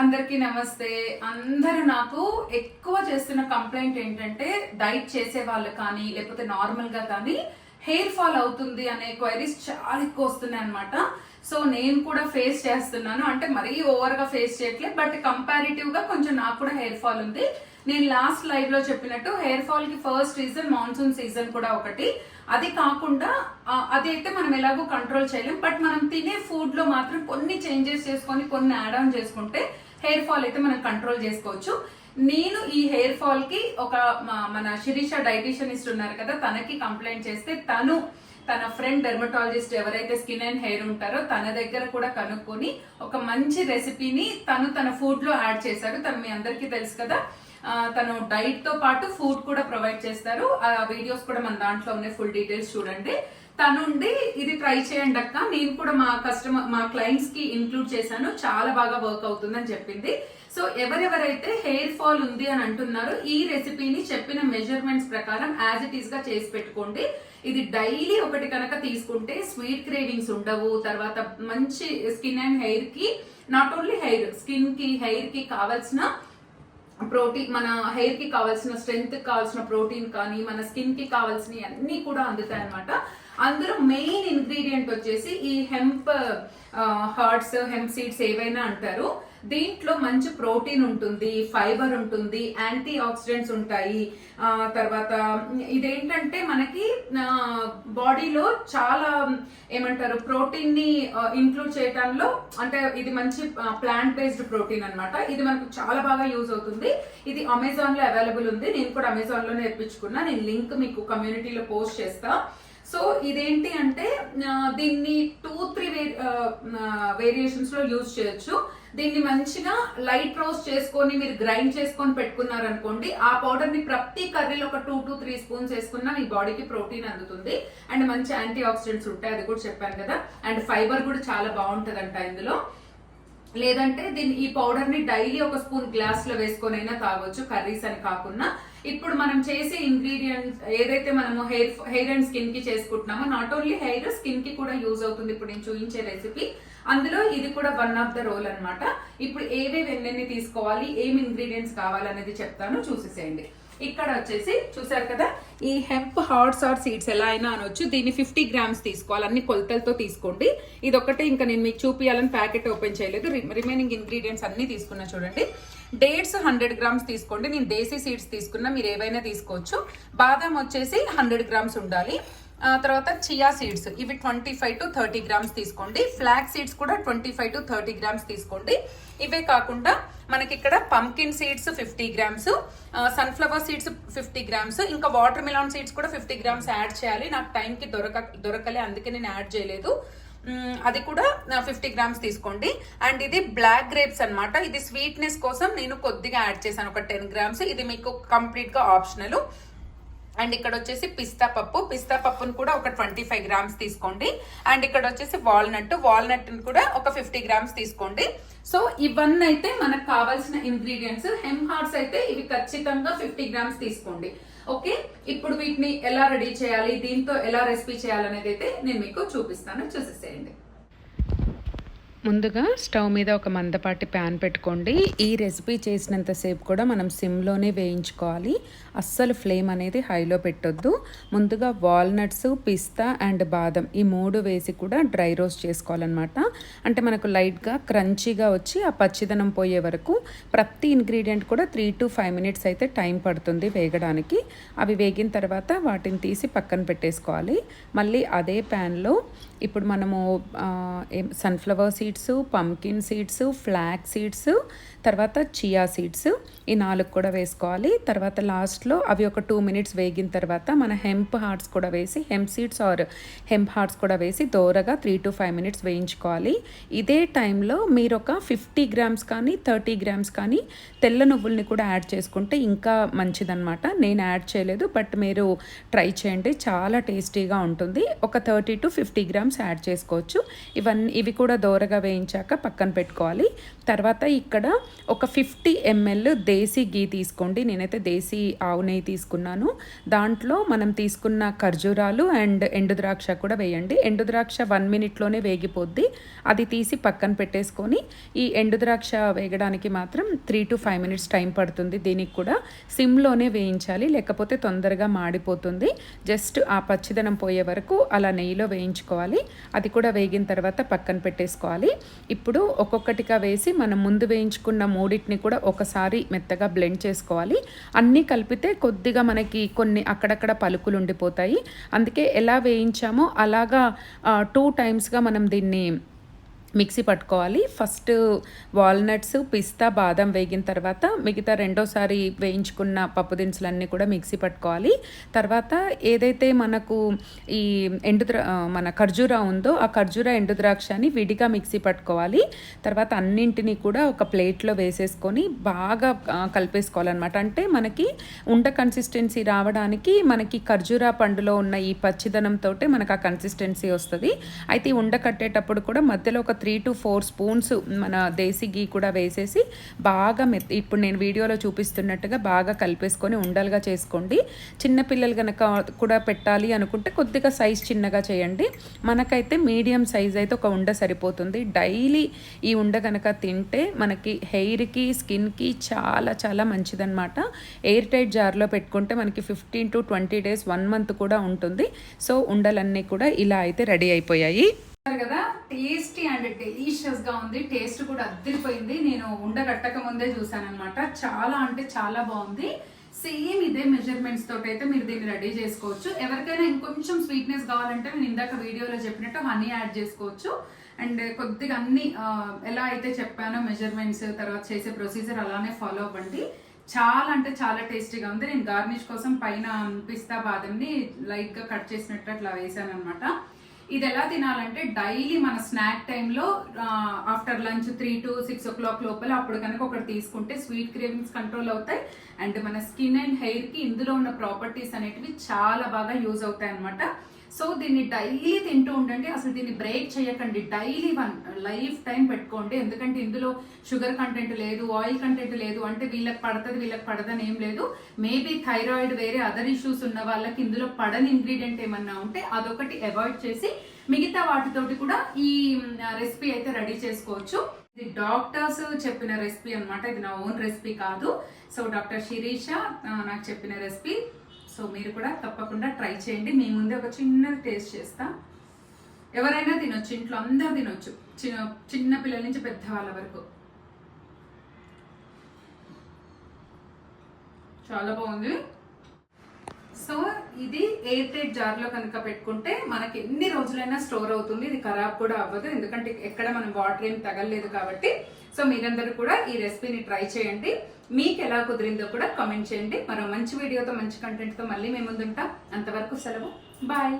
అందరికీ నమస్తే. అందరూ నాకు ఎక్కువ చేస్తున్న కంప్లైంట్ ఏంటంటే డైట్ చేసే వాళ్ళు కానీ లేకపోతే నార్మల్గా కానీ హెయిర్ ఫాల్ అవుతుంది అనే క్వైరీస్ చాలా ఎక్కువ వస్తున్నాయి అనమాట సో నేను కూడా ఫేస్ చేస్తున్నాను. అంటే మరీ ఓవర్గా ఫేస్ చేయట్లేదు. బట్ కంపారిటివ్గా కొంచెం నాకు కూడా హెయిర్ ఫాల్ ఉంది. నేను లాస్ట్ లైవ్లో చెప్పినట్టు హెయిర్ ఫాల్కి ఫస్ట్ రీజన్ మాన్సూన్ సీజన్ కూడా ఒకటి. అది కాకుండా అది అయితే మనం ఎలాగో కంట్రోల్ చేయలేం. బట్ మనం తినే ఫుడ్లో మాత్రం కొన్ని చేంజెస్ చేసుకొని కొన్ని యాడ్ ఆన్ చేసుకుంటే హెయిర్ ఫాల్ అయితే మనం కంట్రోల్ చేసుకోవచ్చు. నేను ఈ హెయిర్ ఫాల్కి ఒక మన శిరీష డైటీషియనిస్ట్ ఉన్నారు కదా తనకి కంప్లైంట్ చేస్తే తను తన ఫ్రెండ్ డెర్మటాలజిస్ట్ ఎవరైతే స్కిన్ అండ్ హెయిర్ ఉంటారో తన దగ్గర కూడా కనుక్కొని ఒక మంచి రెసిపీని తను తన ఫుడ్లో యాడ్ చేశారు. తను మీ అందరికీ తెలుసు కదా. తను డైట్తో పాటు ఫుడ్ కూడా ప్రొవైడ్ చేస్తారు. ఆ వీడియోస్ కూడా మన దాంట్లో ఉన్నాయి ఫుల్ డీటెయిల్స్ చూడండి. తనుండి ఇది ట్రై చేయండి అక్క. నేను కూడా మా కస్టమర్ మా క్లయింట్స్కి ఇంక్లూడ్ చేశాను. చాలా బాగా వర్క్ అవుతుందని చెప్పింది. సో ఎవరెవరైతే హెయిర్ ఫాల్ ఉంది అని అంటున్నారో ఈ రెసిపీని చెప్పిన మెజర్మెంట్స్ ప్రకారం యాజ్ ఇట్ ఈస్గా చేసి పెట్టుకోండి. ఇది డైలీ ఒకటి కనుక తీసుకుంటే స్వీట్ క్రేవింగ్స్ ఉండవు. తర్వాత మంచి స్కిన్ అండ్ హెయిర్కి నాట్ ఓన్లీ హెయిర్ స్కిన్కి హెయిర్కి కావాల్సిన ప్రోటీన్ మన హెయిర్కి కావాల్సిన స్ట్రెంగ్త్ కావాల్సిన ప్రోటీన్ కానీ మన స్కిన్కి కావాల్సినవి అన్ని కూడా అందుతాయి అనమాట అందులో మెయిన్ ఇంగ్రీడియంట్ వచ్చేసి ఈ హెంప్ హార్ట్స్ హెంప్ సీడ్స్ ఏవైనా అంటారు దీంట్లో మంచి ప్రోటీన్ ఉంటుంది ఫైబర్ ఉంటుంది యాంటీ ఆక్సిడెంట్స్ ఉంటాయి తర్వాత ఇదేంటంటే మనకి బాడీలో చాలా ఏమంటారు ప్రోటీన్ని ఇంక్లూడ్ చేయటంలో అంటే ఇది మంచి ప్లాంట్ బేస్డ్ ప్రోటీన్ అన్నమాట. ఇది మనకు చాలా బాగా యూజ్ అవుతుంది. ఇది అమెజాన్లో అవైలబుల్ ఉంది. నేను కూడా అమెజాన్లోనే తెప్పించుకున్నా. నేను లింక్ మీకు కమ్యూనిటీలో పోస్ట్ చేస్తాను సో ఇదేంటి అంటే దీన్ని టూ త్రీ వేరియేషన్స్లో యూజ్ చేయొచ్చు. దీన్ని మంచిగా లైట్ రోస్ట్ చేసుకొని మీరు గ్రైండ్ చేసుకొని పెట్టుకున్నారనుకోండి ఆ పౌడర్ని ప్రతి కర్రీలో ఒక టూ టు త్రీ స్పూన్స్ వేసుకున్నా మీ బాడీకి ప్రోటీన్ అందుతుంది. అండ్ మంచి యాంటీ ఆక్సిడెంట్స్ ఉంటాయి అది కూడా చెప్పాను కదా. అండ్ ఫైబర్ కూడా చాలా బాగుంటదంట ఇందులో. లేదంటే దీన్ని ఈ పౌడర్ని డైలీ ఒక స్పూన్ గ్లాస్లో వేసుకొనైనా తాగొచ్చు కర్రీస్ అని కాకుండా. ఇప్పుడు మనం చేసే ఇంగ్రీడియంట్స్ ఏదైతే మనము హెయిర్ హెయిర్ అండ్ స్కిన్కి చేసుకుంటున్నామో నాట్ ఓన్లీ హెయిర్ స్కిన్కి కూడా యూజ్ అవుతుంది. ఇప్పుడు నేను చూపించే రెసిపీ. అందులో ఇది కూడా వన్ ఆఫ్ ద రోల్ అనమాట ఇప్పుడు ఏవేవి ఎన్నెన్ని తీసుకోవాలి ఏం ఇంగ్రీడియంట్స్ కావాలనేది చెప్తాను. చూసేసేయండి. ఇక్కడ వచ్చేసి చూసారు కదా ఈ హెంప్ హార్ట్స్ ఆర్ సీడ్స్ ఎలా అయినా అనొచ్చు. దీన్ని ఫిఫ్టీ గ్రామ్స్ తీసుకోవాలి. అన్ని కొలతలతో తీసుకోండి. ఇది ఒకటే ఇంకా నేను మీకు చూపించాలని ప్యాకెట్ ఓపెన్ చేయలేదు. రిమైనింగ్ ఇంగ్రీడియంట్స్ అన్ని తీసుకున్నా చూడండి. డేట్స్ హండ్రెడ్ గ్రామ్స్ తీసుకోండి. నేను దేశీ సీడ్స్ తీసుకున్నా మీరు ఏవైనా తీసుకోవచ్చు. బాదం వచ్చేసి హండ్రెడ్ గ్రామ్స్ ఉండాలి. తర్వాత చియా సీడ్స్ ఇవి twenty five to thirty grams తీసుకోండి. ఫ్లాక్ సీడ్స్ కూడా twenty five to thirty grams తీసుకోండి. ఇవే కాకుండా మనకి ఇక్కడ pumpkin seeds fifty grams sunflower seeds fifty grams ఇంకా వాటర్ మిలాన్ సీడ్స్ కూడా ఫిఫ్టీ గ్రామ్స్ యాడ్ చేయాలి. నాకు టైంకి దొరక దొరకలే అందుకే నేను యాడ్ చేయలేదు. అది కూడా ఫిఫ్టీ గ్రామ్స్ తీసుకోండి. అండ్ ఇది బ్లాక్ గ్రేప్స్ అన్నమాట. ఇది స్వీట్నెస్ కోసం నేను కొద్దిగా యాడ్ చేశాను. ఒక టెన్ గ్రామ్స్ ఇది మీకు కంప్లీట్గా ఆప్షనల్ అండ్ ఇక్కడ వచ్చేసి పిస్తా పప్పు. పిస్తా పప్పును కూడా ఒక ట్వంటీ ఫైవ్ గ్రామ్స్ తీసుకోండి. అండ్ ఇక్కడ వచ్చేసి వాల్నట్. వాల్నట్ని కూడా ఒక ఫిఫ్టీ గ్రామ్స్ తీసుకోండి. సో ఇవన్నీ అయితే మనకు కావాల్సిన ఇంగ్రీడియంట్స్. హెమ్ హార్ట్స్ అయితే ఇవి ఖచ్చితంగా ఫిఫ్టీ గ్రామ్స్ తీసుకోండి. ఓకే? ఇప్పుడు వీటిని ఎలా రెడీ చేయాలి? దీంతో ఎలా రెసిపీ చేయాలనేది అయితే నేను మీకు చూపిస్తాను. చూసేసేయండి. ముందుగా స్టవ్ మీద ఒక మందపాటి ప్యాన్ పెట్టుకోండి. ఈ రెసిపీ చేసినంతసేపు కూడా మనం సిమ్లోనే వేయించుకోవాలి. అస్సలు ఫ్లేమ్ అనేది హైలో పెట్టొద్దు. ముందుగా వాల్నట్స్ పిస్తా అండ్ బాదం ఈ మూడు వేసి కూడా డ్రై రోస్ట్ చేసుకోవాలన్నమాట. అంటే మనకు లైట్గా క్రంచీగా వచ్చి ఆ పచ్చిదనం పోయే వరకు ప్రతి ఇంగ్రీడియంట్ కూడా త్రీ టు ఫైవ్ మినిట్స్ అయితే టైం పడుతుంది వేగడానికి. అవి వేగిన తర్వాత వాటిని తీసి పక్కన పెట్టేసుకోవాలి. మళ్ళీ అదే ప్యాన్లో ఇప్పుడు మనము sunflower seed seeds pumpkin seeds flax seeds తర్వాత చియా సీడ్స్ ఈ నాలుగు కూడా వేసుకోవాలి. తర్వాత లాస్ట్లో అవి ఒక టూ మినిట్స్ వేగిన తర్వాత మన హెంప్ హార్ట్స్ కూడా వేసి hemp seeds or hemp hearts కూడా వేసి దోరగా త్రీ టు ఫైవ్ మినిట్స్ వేయించుకోవాలి. ఇదే టైంలో మీరు ఒక ఫిఫ్టీ గ్రామ్స్ కానీ థర్టీ గ్రామ్స్ కానీ తెల్ల నువ్వుల్ని కూడా యాడ్ చేసుకుంటే ఇంకా మంచిదన్నమాట. నేను యాడ్ చేయలేదు బట్ మీరు ట్రై చేయండి. చాలా టేస్టీగా ఉంటుంది. ఒక thirty to fifty grams add చేసుకోవచ్చు. ఇవన్నీ ఇవి కూడా దోరగా వేయించాక పక్కన పెట్టుకోవాలి. తర్వాత ఇక్కడ ఒక ఫిఫ్టీ ఎంఎల్ దేశీ గీ తీసుకోండి. నేనైతే దేశీ ఆవు నెయ్యి తీసుకున్నాను. దాంట్లో మనం తీసుకున్న ఖర్జూరాలు అండ్ ఎండు ద్రాక్ష కూడా వేయండి. ఎండు ద్రాక్ష వన్ మినిట్లోనే వేగిపోద్ది. అది తీసి పక్కన పెట్టేసుకొని ఈ ఎండు ద్రాక్ష వేగడానికి మాత్రం three to five minutes time పడుతుంది. దీనికి కూడా సిమ్లోనే వేయించాలి. లేకపోతే తొందరగా మాడిపోతుంది. జస్ట్ ఆ పచ్చిదనం పోయే వరకు అలా నెయ్యిలో వేయించుకోవాలి. అది కూడా వేగిన తర్వాత పక్కన పెట్టేసుకోవాలి. ఇప్పుడు ఒక్కొక్కటిగా వేసి మనం ముందు వేయించుకున్న మూడింటిని కూడా ఒకసారి మెత్తగా బ్లెండ్ చేసుకోవాలి. అన్నీ కలిపితే కొద్దిగా మనకి కొన్ని అక్కడక్కడ పలుకులు ఉండిపోతాయి. అందుకే ఎలా వేయించామో అలాగా టూ టైమ్స్గా మనం దీన్ని మిక్సీ పట్టుకోవాలి. ఫస్ట్ వాల్నట్స్ పిస్తా బాదం వేగిన తర్వాత మిగతా రెండోసారి వేయించుకున్న పప్పు దినుసులన్నీ కూడా మిక్సీ పట్టుకోవాలి. తర్వాత ఏదైతే మనకు ఈ ఎండు మన ఖర్జూరా ఉందో ఆ ఖర్జూరా ఎండు ద్రాక్షని విడిగా మిక్సీ పట్టుకోవాలి. తర్వాత అన్నింటినీ కూడా ఒక ప్లేట్లో వేసేసుకొని బాగా కలిపేసుకోవాలన్నమాట. అంటే మనకి ఉండ కన్సిస్టెన్సీ రావడానికి మనకి ఖర్జూరా పండులో ఉన్న ఈ పచ్చిదనంతో మనకు ఆ కన్సిస్టెన్సీ వస్తుంది. అయితే ఉండ కట్టేటప్పుడు కూడా మధ్యలో ఒక త్రీ టు ఫోర్ స్పూన్స్ మన దేశీ గీ కూడా వేసేసి బాగా మె ఇప్పుడు నేను వీడియోలో చూపిస్తున్నట్టుగా బాగా కలిపేసుకొని ఉండలుగా చేసుకోండి. చిన్నపిల్లలు కనుక కూడా పెట్టాలి అనుకుంటే కొద్దిగా సైజ్ చిన్నగా చేయండి. మనకైతే మీడియం సైజ్ అయితే ఒక ఉండ సరిపోతుంది. డైలీ ఈ ఉండ కనుక తింటే మనకి హెయిర్కి స్కిన్కి చాలా చాలా మంచిదన్నమాట. ఎయిర్ టైట్ జార్లో పెట్టుకుంటే మనకి fifteen to twenty days one month కూడా ఉంటుంది. సో ఉండలన్నీ కూడా ఇలా అయితే రెడీ అయిపోయాయి. కదా టేస్టీ అండ్ డెలీషియస్గా ఉంది. టేస్ట్ కూడా అద్దరిపోయింది. నేను ఉండగట్టక ముందే చూసాను అనమాట చాలా అంటే చాలా బాగుంది. సేమ్ ఇదే మెజర్మెంట్స్ తోటి అయితే మీరు దీన్ని రెడీ చేసుకోవచ్చు. ఎవరికైనా ఇంకొంచెం స్వీట్నెస్ కావాలంటే నేను ఇందాక వీడియోలో చెప్పినట్టు హనీ యాడ్ చేసుకోవచ్చు. అండ్ కొద్దిగా అన్ని ఎలా అయితే చెప్పానో మెజర్మెంట్స్ తర్వాత చేసే ప్రొసీజర్ అలానే ఫాలో అవ్వండి. చాలా అంటే చాలా టేస్టీగా ఉంది. నేను గార్నిష్ కోసం పైన పిస్తా బాదంని లైట్గా కట్ చేసినట్టు అట్లా వేసాను అనమాట ఇది ఎలా తినాలంటే డైలీ మన స్నాక్ టైంలో after lunch three to six o'clock లోపల అప్పుడు కనుక ఒకటి తీసుకుంటే స్వీట్ క్రేవింగ్స్ కంట్రోల్ అవుతాయి. అండ్ మన స్కిన్ అండ్ హెయిర్కి ఇందులో ఉన్న ప్రాపర్టీస్ అనేటివి చాలా బాగా యూజ్ అవుతాయి అనమాట సో దీన్ని డైలీ తింటూ ఉండండి. అసలు దీన్ని బ్రేక్ చేయకండి. డైలీ వన్ లైఫ్ టైం పెట్టుకోండి. ఎందుకంటే ఇందులో షుగర్ కంటెంట్ లేదు ఆయిల్ కంటెంట్ లేదు అంటే వీళ్ళకి పడుతుంది వీళ్ళకి పడదని ఏం లేదు. మేబీ థైరాయిడ్ వేరే అదర్ ఇష్యూస్ ఉన్న వాళ్ళకి ఇందులో పడని ఇంగ్రీడియంట్ ఏమన్నా ఉంటే అదొకటి అవాయిడ్ చేసి మిగతా వాటితోటి కూడా ఈ రెసిపీ అయితే రెడీ చేసుకోవచ్చు. ఇది డాక్టర్స్ చెప్పిన రెసిపీ అన్నమాట. ఇది నా ఓన్ రెసిపీ కాదు. సో డాక్టర్ శిరీష నాకు చెప్పిన రెసిపీ సో మీరు కూడా తప్పకుండా ట్రై చేయండి. మీ ముందే ఒక చిన్న టేస్ట్ చేస్తా. ఎవరైనా తినొచ్చు ఇంట్లో అందరు తినొచ్చు. చిన్న చిన్న పిల్లల నుంచి పెద్దవాళ్ళ వరకు. చాలా బాగుంది. సో ఇది ఎయిర్ టైట్ జార్లో కనుక పెట్టుకుంటే మనకి ఎన్ని రోజులైనా స్టోర్ అవుతుంది. ఇది ఖరాబ్ కూడా అవ్వదు. ఎందుకంటే ఎక్కడ మనం వాటర్ ఏం తగలలేదు కాబట్టి. సో మీరందరూ కూడా ఈ రెసిపీని ట్రై చేయండి. మీకు ఎలా కుదిరిందో కూడా కామెంట్ చేయండి. మరో మంచి వీడియోతో మంచి కంటెంట్తో మళ్ళీ మేము ముందుంటాం. అంతవరకు సెలవు. బాయ్